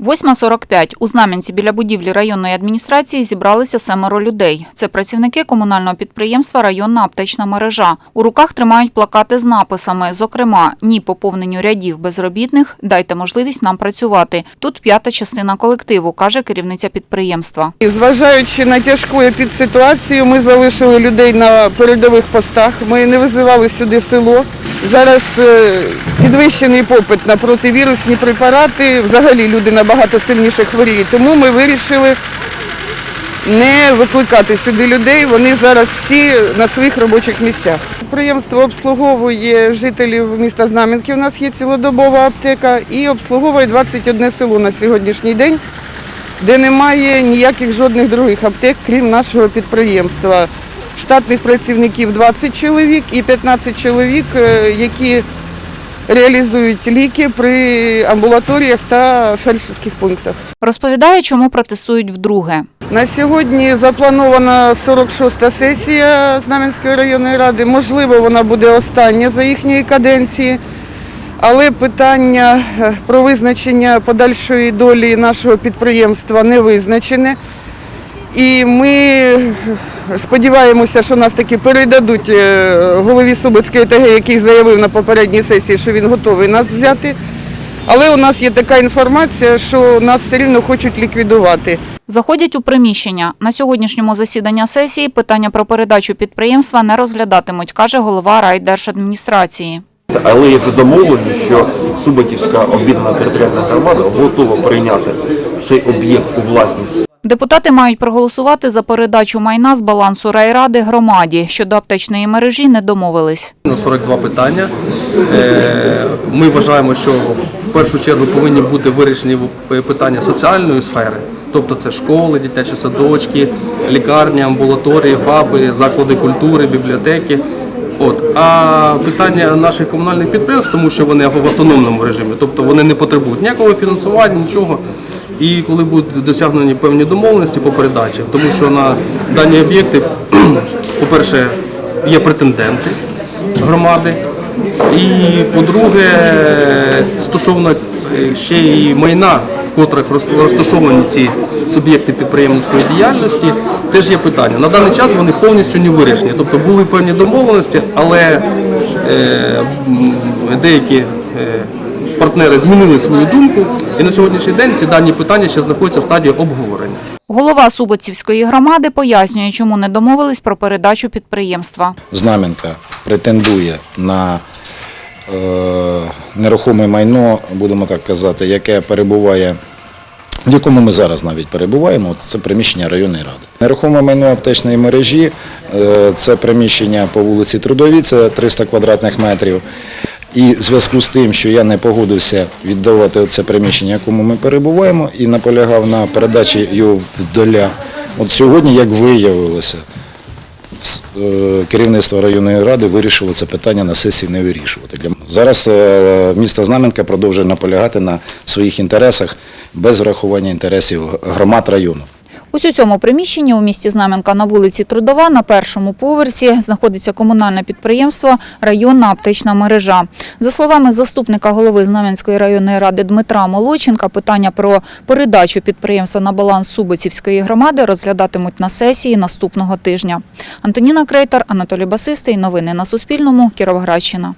8.45. У Знам'янці біля будівлі районної адміністрації зібралися семеро людей. Це працівники комунального підприємства Районна аптечна мережа. У руках тримають плакати з написами, зокрема, ні поповненню рядів безробітних, дайте можливість нам працювати. Тут п'ята частина колективу, каже керівниця підприємства. Зважаючи на тяжку епідситуацію, ми залишили людей на передових постах. Ми не визивали сюди село. Зараз е, підвищений попит на противірусні препарати. Взагалі люди набагато сильніше хворіють. Тому ми вирішили не викликати сюди людей. Вони зараз всі на своїх робочих місцях. Підприємство обслуговує жителів міста Знам'янки. У нас є цілодобова аптека і обслуговує 21 село на сьогоднішній день де немає ніяких жодних других аптек, крім нашого підприємства. Штатних працівників 20 чоловік і 15 чоловік, е, які реалізують ліки при амбулаторіях та фельдшерських пунктах. Розповідає, чому протестують вдруге. На сьогодні запланована 46-та сесія Знам'янської районної ради. Можливо, вона буде остання за їхньої каденції. Але питання е, про визначення подальшої долі нашого підприємства не визначене. І ми сподіваємося, що нас таки передадуть е, голові Субицької ОТГ, який заявив на попередній сесії, що він готовий нас взяти. Але у нас є така інформація, що нас все рівно хочуть ліквідувати. Заходять у приміщення. На сьогоднішньому засіданні сесії питання про передачу підприємства не розглядатимуть, каже голова райдержадміністрації. Але є вже домовлено, що Суботівська об'єднана територіальна громада готова прийняти цей об'єкт у власність Депутати мають проголосувати за передачу майна з балансу райради громаді. Щодо аптечної мережі не домовились. На 42 питання. Е, Ми вважаємо, що в першу чергу повинні бути вирішені питання соціальної сфери, тобто це школи, дитячі садочки, лікарні, амбулаторії, ФАПи, заклади культури, бібліотеки. От. А питання наших комунальних підприємств, тому що вони в автономному режимі, тобто вони не потребують ніякого фінансування, нічого. І коли будуть досягнені певні домовленості по передачі, тому що на дані об'єкти, по-перше, є претенденти громади. І по-друге, стосовно е, ще й майна, в котрих розташовані ці суб'єкти підприємницької діяльності, теж є питання. На даний час вони повністю не вирішені. Тобто були певні домовленості, але е, деякі е, партнери змінили свою думку, і на сьогоднішній день ці дані питання ще знаходяться в стадії обговорення. Голова Суботцівської громади пояснює, чому не домовились про передачу підприємства. Знам'янка претендує на е, нерухоме майно, будемо так казати, яке перебуває, в якому ми зараз навіть перебуваємо, це приміщення районної ради. Нерухоме майно аптечної мережі е, це приміщення по вулиці Трудовій, це 300 квадратних метрів. І в зв'язку з тим, що я не погодився віддавати це приміщення, якому ми перебуваємо, і наполягав на передачі його вдоля. От сьогодні, як виявилося, е, керівництво районної ради вирішило це питання на сесії не вирішувати. Зараз е, місто Знам'янка продовжує наполягати на своїх інтересах без врахування інтересів громад району. Ось у цьому приміщенні у місті Знам'янка на вулиці Трудова на першому поверсі знаходиться комунальне підприємство Районна аптечна мережа. За словами заступника голови Знам'янської районної ради Дмитра Молоченка, питання про передачу підприємства на баланс Субицівської громади розглядатимуть на сесії наступного тижня. Антоніна Крейтор, Анатолій Басистий. Новини на Суспільному. Кіровоградщина.